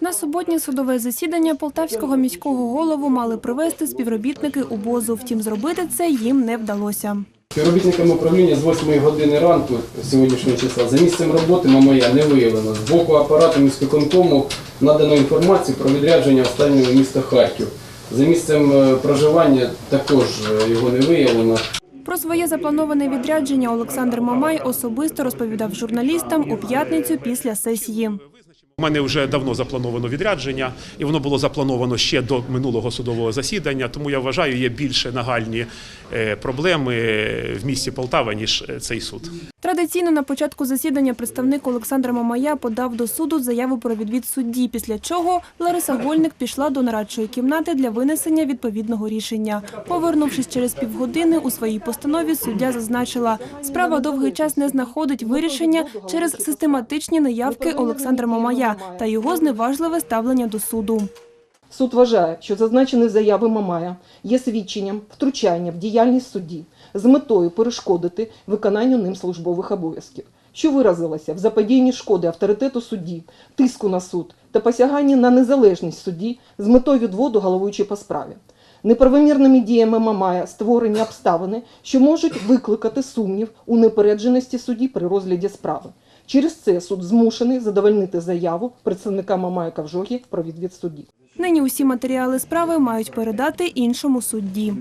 На суботнє судове засідання полтавського міського голову мали привезти співробітники УБОЗу. Втім, зробити це їм не вдалося. Співробітникам управління з 8 години ранку сьогоднішнього числа за місцем роботи Мамая не виявлено. З боку апарату міськвиконкому надано інформацію про відрядження останнього міста Харків. За місцем е, проживання також е, його не виявлено. Про своє заплановане відрядження Олександр Мамай особисто розповідав журналістам у п'ятницю після сесії. У мене вже давно заплановано відрядження, і воно було заплановано ще до минулого судового засідання. Тому я вважаю, є більше нагальні е, проблеми в місті Полтава ніж е, цей суд. Традиційно на початку засідання представник Олександра Мамая подав до суду заяву про відвід судді, після чого Лариса Гольник пішла до нарадчої кімнати для винесення відповідного рішення. Повернувшись через півгодини, у своїй постанові суддя зазначила, справа довгий час не знаходить вирішення через систематичні неявки Олександра Мамая та його зневажливе ставлення до суду. Суд вважає, що зазначені заяви Мамая є свідченням втручання в діяльність судді з метою перешкодити виконанню ним службових обов'язків, що виразилося в заподіянні шкоди авторитету судді, тиску на суд та посяганні на незалежність судді з метою відводу головуючої по справі. Неправомірними діями Мамая створені обставини, що можуть викликати сумнів у непередженості судді при розгляді справи. Через це суд змушений задовольнити заяву представника Мамая Кавжогі про відвід судді. Нині усі матеріали справи мають передати іншому судді.